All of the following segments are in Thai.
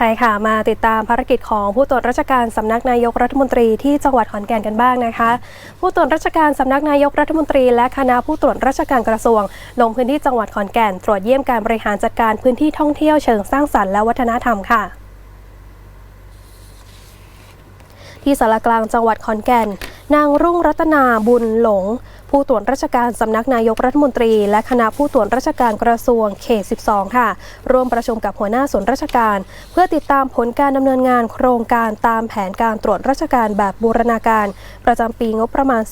ใช่ค่ะ มาติดตามภารกิจของผู้ตรวจราชการสำนักนายกรัฐมนตรีที่จังหวัดขอนแก่นกันบ้างนะคะ ผู้ตรวจราชการสำนักนายกรัฐมนตรี และคณะผู้ตรวจราชการกระทรวง ลงพื้นที่จังหวัดขอนแก่น ตรวจเยี่ยมการบริหารจัดการพื้นที่ท่องเที่ยวเชิงสร้างสรรค์และวัฒนธรรมค่ะที่สารกลางจังหวัดขอนแก่น นางรุ่งรัตนาบุญหลง ผู้ตรวจราชการสำนักนายกรัฐมนตรี และคณะผู้ตรวจราชการกระทรวงเขต 12 ค่ะ ร่วมประชุมกับหัวหน้าส่วนราชการ เพื่อติดตามผลการดำเนินงานโครงการตามแผนการตรวจราชการแบบบูรณาการ ประจำปีงบประมาณ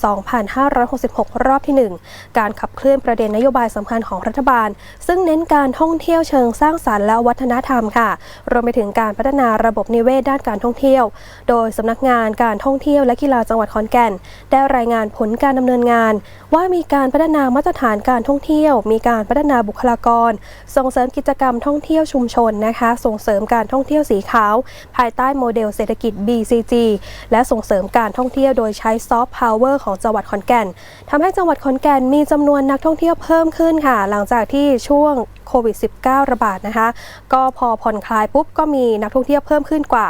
2566 รอบที่ 1 การขับเคลื่อนประเด็นนโยบายสำคัญของรัฐบาล ซึ่งเน้นการท่องเที่ยวเชิงสร้างสรรค์และวัฒนธรรมค่ะ รวมไปถึงการพัฒนาระบบนิเวศด้านการท่องเที่ยว โดยสำนักงานการท่องเที่ยวและกีฬาจังหวัดขอนแก่น ได้รายงานผลการดำเนินงานว่ามีการพัฒนามาตรฐานการท่องเที่ยว มีการพัฒนาบุคลากร ส่งเสริมกิจกรรมท่องเที่ยวชุมชนนะคะ ส่งเสริมการท่องเที่ยวสีขาว ภายใต้โมเดลเศรษฐกิจ BCG และส่งเสริมการท่องเที่ยวโดยใช้ซอฟต์พาวเวอร์ของจังหวัดขอนแก่นทำให้จังหวัดขอนแก่นมีจำนวนนักท่องเที่ยวเพิ่มขึ้นค่ะ หลังจากที่ช่วงโควิด -19 ระบาดนะคะ ก็พอผ่อนคลายปุ๊บก็มีนักท่องเที่ยวเพิ่มขึ้นกว่า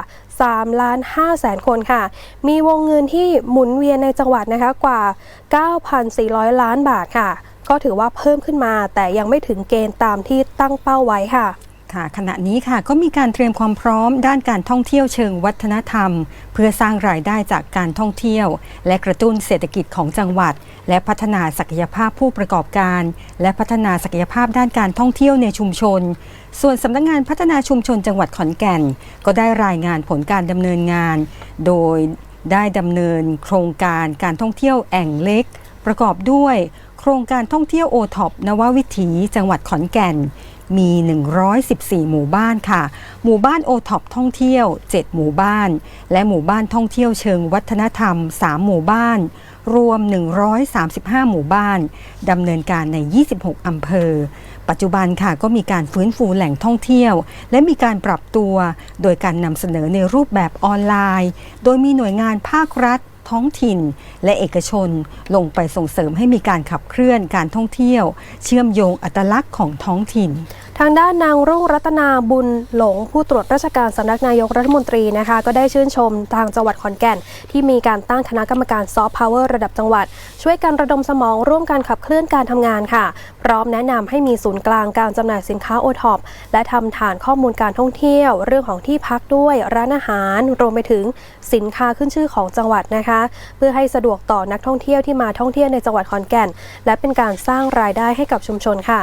3 ล้าน5แสนคนค่ะ มีวงเงินที่หมุนเวียนในจังหวัดนะคะกว่า 9,400 ล้านบาทค่ะ ก็ถือว่าเพิ่มขึ้นมาแต่ยังไม่ถึงเกณฑ์ตามที่ตั้งเป้าไว้ค่ะ ค่ะขณะนี้ค่ะก็มีการเตรียมความพร้อมด้านการท่องเที่ยวเชิงวัฒนธรรม เพื่อสร้างรายได้จากการท่องเที่ยว และกระตุ้นเศรษฐกิจของจังหวัด และพัฒนาศักยภาพผู้ประกอบการ และพัฒนาศักยภาพด้านการท่องเที่ยวในชุมชน ส่วนสำนักงานพัฒนาชุมชนจังหวัดขอนแก่น ก็ได้รายงานผลการดำเนินงาน โดยได้ดำเนินโครงการการท่องเที่ยวแอ่งเล็ก ประกอบด้วย โครงการท่องเที่ยวโอท็อปนววิถี จังหวัดขอนแก่น มี 114 หมู่บ้านค่ะ หมู่บ้านโอท็อปท่องเที่ยว 7 หมู่บ้าน และหมู่บ้านท่องเที่ยวเชิงวัฒนธรรม 3 หมู่บ้าน รวม 135 หมู่บ้านดำเนินการใน 26 อำเภอ ปัจจุบันค่ะก็มีการฟื้นฟูแหล่งท่องเที่ยว และมีการปรับตัว โดยการนำเสนอในรูปแบบออนไลน์ โดยมีหน่วยงานภาครัฐ ท้องถิ่น และเอกชน ลงไปส่งเสริมให้มีการขับเคลื่อนการท่องเที่ยว เชื่อมโยงอัตลักษณ์ของท้องถิ่น ทางด้านนางรุ่งรัตนาบุญหลงผู้ตรวจราชการสำนักนายกรัฐมนตรีนะคะ ก็ได้ชื่นชมทางจังหวัดขอนแก่น ที่มีการตั้งคณะกรรมการซอฟต์พาวเวอร์ระดับจังหวัด ช่วยกันระดมสมองร่วมการขับเคลื่อนการทำงานค่ะ พร้อมแนะนำให้มีศูนย์กลางการจำหน่ายสินค้าโอท็อปและทำฐานข้อมูลการท่องเที่ยว เรื่องของที่พักด้วยร้านอาหาร รวมไปถึงสินค้าขึ้นชื่อของจังหวัดนะคะ เพื่อให้สะดวกต่อนักท่องเที่ยวที่มาท่องเที่ยวในจังหวัดขอนแก่น และเป็นการสร้างรายได้ให้กับชุมชนค่ะ